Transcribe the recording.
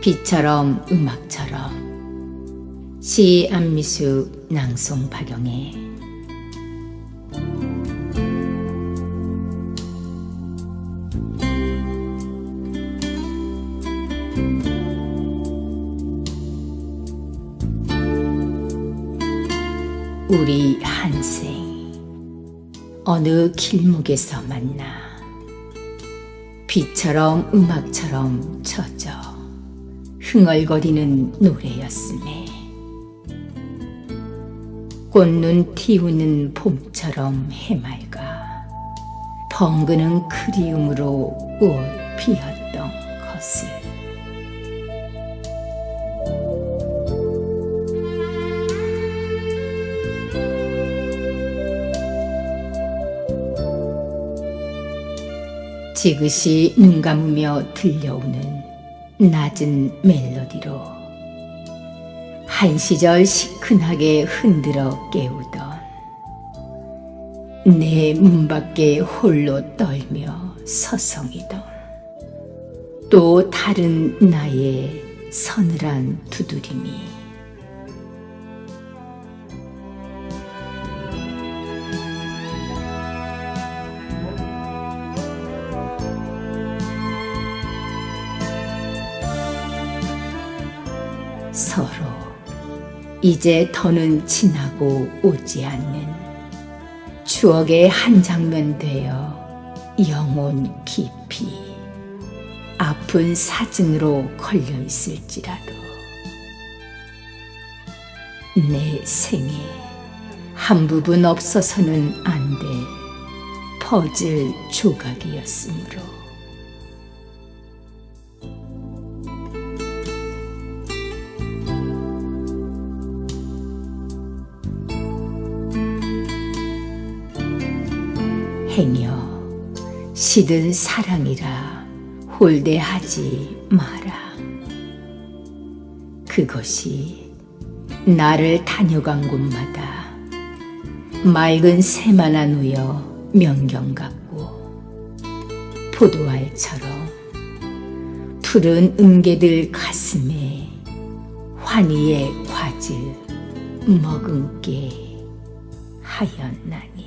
비처럼 음악처럼. 시 안미수 낭송 박영애. 우리 한생 어느 길목에서 만나 비처럼 음악처럼 젖어 흥얼거리는 노래였음에. 꽃눈 튀우는 봄처럼 해맑아 벙그는 그리움으로 꽃 피었던 것을. 지그시 눈 감으며 들려오는 낮은 멜로디로 한 시절 시큰하게 흔들어 깨우던 내 문 밖에 홀로 떨며 서성이던 또 다른 나의 서늘한 두드림이 서로. 이제 더는 지나고 오지 않는 추억의 한 장면 되어 영혼 깊이 아픈 사진으로 걸려 있을지라도 내 생에 한 부분 없어서는 안돼 퍼즐 조각이었으므로 행여 시든 사랑이라 홀대하지 마라. 그것이 나를 다녀간 곳마다 맑은 새만아 누여 명경 같고 포도알처럼 푸른 은개들 가슴에 환희의 과즙 머금게 하였나니